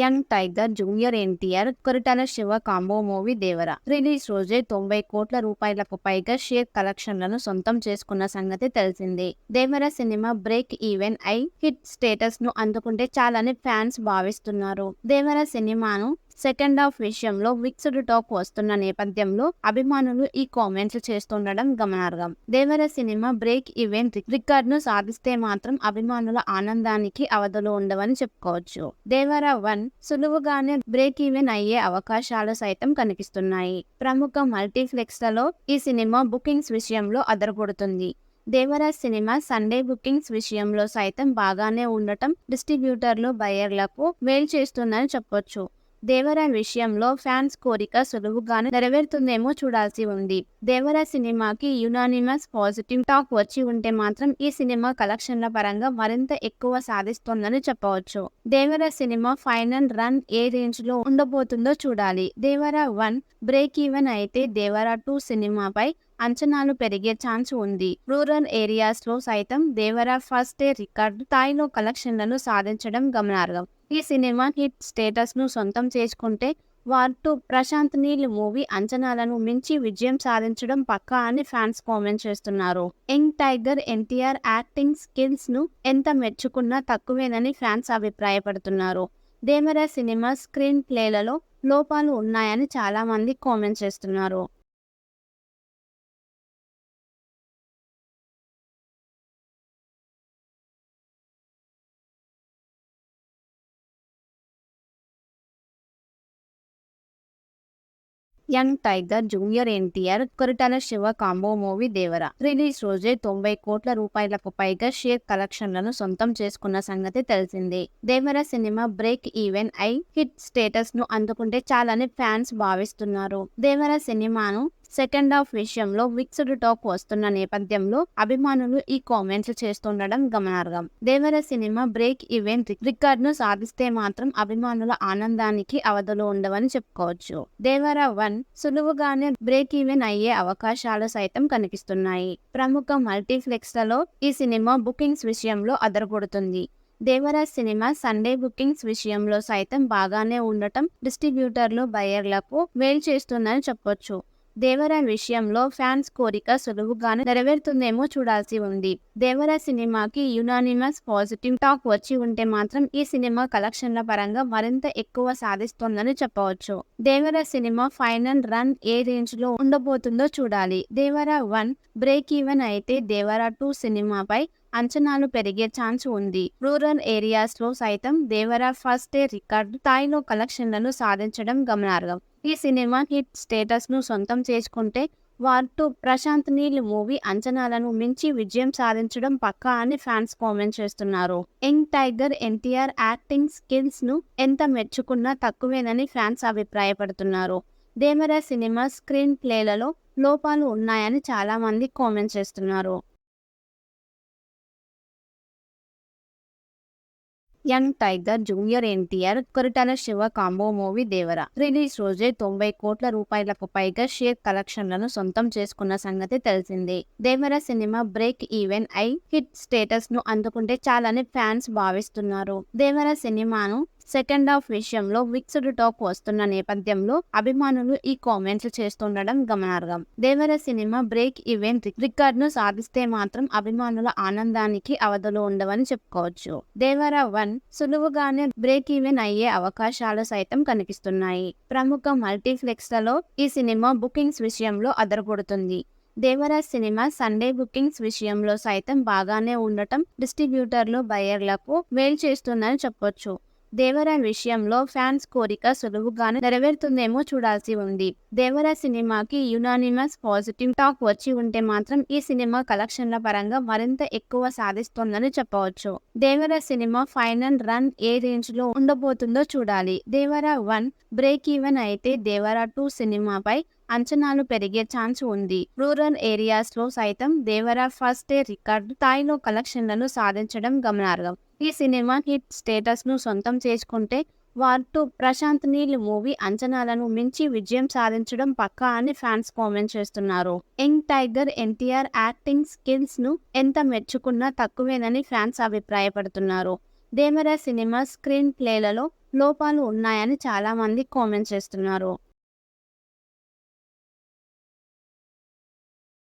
Young tiger junior NTR Koratala Siva combo movie Devara. Release రోజే తొంభై కోట్ల రూపాయలకు పైగా షేర్ కలెక్షన్లను సొంతం చేసుకున్న సంగతి తెలిసిందే. దేవర సినిమా బ్రేక్ ఈవెన్ ఐ హిట్ స్టేటస్ను అందుకుంటే చాలని ఫ్యాన్స్ భావిస్తున్నారు. దేవర సినిమాను సెకండ్ హాఫ్ విషయంలో మిక్స్డ్ టాక్ వస్తున్న నేపథ్యంలో అభిమానులు ఈ కామెంట్స్ చేస్తుండడం గమనార్హం. దేవర సినిమా బ్రేక్ ఈవెంట్ రికార్డ్ను సాధిస్తే మాత్రం అభిమానుల ఆనందానికి అవధులు ఉండవని చెప్పుకోవచ్చు. దేవర వన్ సులువుగానే బ్రేక్ ఈవెన్ అయ్యే అవకాశాలు సైతం కనిపిస్తున్నాయి. ప్రముఖ మల్టీప్లెక్స్లలో ఈ సినిమా బుకింగ్స్ విషయంలో అదరగొడుతుంది. దేవరాజ్ సినిమా సండే బుకింగ్స్ విషయంలో సైతం బాగానే ఉండటం డిస్ట్రిబ్యూటర్లు బయర్లకు మేలు చేస్తుందని చెప్పొచ్చు. దేవరా విషయంలో ఫ్యాన్స్ కోరిక సులువుగానే నెరవేరుతుందేమో చూడాల్సి ఉంది. దేవరా సినిమాకి యునానిమస్ పాజిటివ్ టాక్ వచ్చి ఉంటే మాత్రం ఈ సినిమా కలెక్షన్ల పరంగా మరింత ఎక్కువ సాధిస్తోందని చెప్పవచ్చు. దేవరా సినిమా ఫైనల్ రన్ ఏ రేంజ్లో ఉండబోతుందో చూడాలి. దేవరా వన్ బ్రేక్ ఈవెన్ అయితే దేవరా టూ సినిమాపై అంచనాలు పెరిగే ఛాన్స్ ఉంది. రూరల్ ఏరియాస్లో సైతం దేవరా ఫస్ట్ డే రికార్డు స్థాయిలో కలెక్షన్లను సాధించడం గమనార్హం. ఈ సినిమా హిట్ స్టేటస్ను సొంతం చేసుకుంటే వార్టు ప్రశాంత్ నీల్ మూవీ అంచనాలను మించి విజయం సాధించడం పక్కా అని ఫ్యాన్స్ కామెంట్ చేస్తున్నారు. యంగ్ టైగర్ ఎన్టీఆర్ యాక్టింగ్ స్కిల్స్ను ఎంత మెచ్చుకున్నా తక్కువేనని ఫ్యాన్స్ అభిప్రాయపడుతున్నారు. దేమరా సినిమా స్క్రీన్ ప్లేలలో లోపాలు ఉన్నాయని చాలా మంది కామెంట్ చేస్తున్నారు. Young tiger junior NTR Koratala Siva combo movie Devara. Release రోజే తొంభై కోట్ల రూపాయలకు పైగా షేర్ కలెక్షన్లను సొంతం చేసుకున్న సంగతి తెలిసిందే. దేవర సినిమా బ్రేక్ ఈవెన్ ఐ హిట్ స్టేటస్ను అందుకుంటే చాలని ఫ్యాన్స్ భావిస్తున్నారు. దేవర సినిమాను సెకండ్ హాఫ్ విషయంలో మిక్స్డ్ టాక్ వస్తున్న నేపథ్యంలో అభిమానులు ఈ కామెంట్స్ చేస్తుండడం గమనార్హం. దేవర సినిమా బ్రేక్ ఈవెంట్ రికార్డ్ను సాధిస్తే మాత్రం అభిమానుల ఆనందానికి అవధులు ఉండవని చెప్పుకోవచ్చు. దేవర వన్ సులువుగానే బ్రేక్ ఈవెన్ అయ్యే అవకాశాలు సైతం కనిపిస్తున్నాయి. ప్రముఖ మల్టీప్లెక్స్లలో ఈ సినిమా బుకింగ్స్ విషయంలో అదరగొడుతుంది. దేవరాజ్ సినిమా సండే బుకింగ్స్ విషయంలో సైతం బాగానే ఉండటం డిస్ట్రిబ్యూటర్లు బయర్లకు మేలు చేస్తుందని చెప్పొచ్చు. దేవరా విషయంలో ఫ్యాన్స్ కోరిక సులువుగానే నెరవేరుతుందేమో చూడాల్సి ఉంది. దేవరా సినిమాకి యునానిమస్ పాజిటివ్ టాక్ వచ్చి ఉంటే మాత్రం ఈ సినిమా కలెక్షన్ల పరంగా మరింత ఎక్కువ సాధిస్తోందని చెప్పవచ్చు. దేవరా సినిమా ఫైనల్ రన్ ఏ రేంజ్లో ఉండబోతుందో చూడాలి. దేవరా వన్ బ్రేక్ ఈవెన్ అయితే దేవరా టూ సినిమాపై అంచనాలు పెరిగే ఛాన్స్ ఉంది. రూరల్ ఏరియాస్లో సైతం దేవరా ఫస్ట్ డే రికార్డు స్థాయిలో కలెక్షన్లను సాధించడం గమనార్హం. ఈ సినిమా హిట్ స్టేటస్ను సొంతం చేసుకుంటే వార్టు ప్రశాంత్ నీల్ మూవీ అంచనాలను మించి విజయం సాధించడం పక్కా అని ఫ్యాన్స్ కామెంట్ చేస్తున్నారు. యంగ్ టైగర్ ఎన్టీఆర్ యాక్టింగ్ స్కిల్స్ను ఎంత మెచ్చుకున్నా తక్కువేనని ఫ్యాన్స్ అభిప్రాయపడుతున్నారు. దేమరా సినిమా స్క్రీన్ ప్లేలలో లోపాలు ఉన్నాయని చాలా మంది కామెంట్ చేస్తున్నారు. Young tiger junior NTR Koratala Siva combo movie Devara. Release రోజే తొంభై కోట్ల రూపాయలకు పైగా షేర్ కలెక్షన్లను సొంతం చేసుకున్న సంగతి తెలిసిందే. దేవర సినిమా బ్రేక్ ఈవెన్ ఐ హిట్ స్టేటస్ను అందుకుంటే చాలని ఫ్యాన్స్ భావిస్తున్నారు. దేవర సినిమాను సెకండ్ హాఫ్ విషయంలో మిక్స్డ్ టాక్ వస్తున్న నేపథ్యంలో అభిమానులు ఈ కామెంట్స్ చేస్తుండడం గమనార్హం. దేవర సినిమా బ్రేక్ ఈవెంట్ రికార్డ్ను సాధిస్తే మాత్రం అభిమానుల ఆనందానికి అవధులు ఉండవని చెప్పుకోవచ్చు. దేవర వన్ సులువుగానే బ్రేక్ ఈవెన్ అయ్యే అవకాశాలు సైతం కనిపిస్తున్నాయి. ప్రముఖ మల్టీప్లెక్స్లలో ఈ సినిమా బుకింగ్స్ విషయంలో అదరగొడుతుంది. దేవరాజ్ సినిమా సండే బుకింగ్స్ విషయంలో సైతం బాగానే ఉండటం డిస్ట్రిబ్యూటర్లు బయర్లకు వేలు చేస్తుందని చెప్పొచ్చు. దేవరా విషయంలో ఫ్యాన్స్ కోరిక సులువుగానే నెరవేరుతుందేమో చూడాల్సి ఉంది. దేవరా సినిమాకి యునానిమస్ పాజిటివ్ టాక్ వచ్చి ఉంటే మాత్రం ఈ సినిమా కలెక్షన్ల పరంగా మరింత ఎక్కువ సాధిస్తోందని చెప్పవచ్చు. దేవరా సినిమా ఫైనల్ రన్ ఏ రేంజ్లో ఉండబోతుందో చూడాలి. దేవరా వన్ బ్రేక్ ఈవెన్ అయితే దేవరా టూ సినిమాపై అంచనాలు పెరిగే ఛాన్స్ ఉంది. రూరల్ ఏరియాస్లో సైతం దేవరా ఫస్ట్ డే రికార్డు స్థాయిలో కలెక్షన్లను సాధించడం గమనార్హం. ఈ సినిమా హిట్ స్టేటస్ను సొంతం చేసుకుంటే వార్టు ప్రశాంత్ నీల్ మూవీ అంచనాలను మించి విజయం సాధించడం పక్కా అని ఫ్యాన్స్ కామెంట్ చేస్తున్నారు. యంగ్ టైగర్ ఎన్టీఆర్ యాక్టింగ్ స్కిల్స్ను ఎంత మెచ్చుకున్నా తక్కువేనని ఫ్యాన్స్ అభిప్రాయపడుతున్నారు. దేమరా సినిమా స్క్రీన్ ప్లేలలో లోపాలు ఉన్నాయని చాలా మంది కామెంట్ చేస్తున్నారు.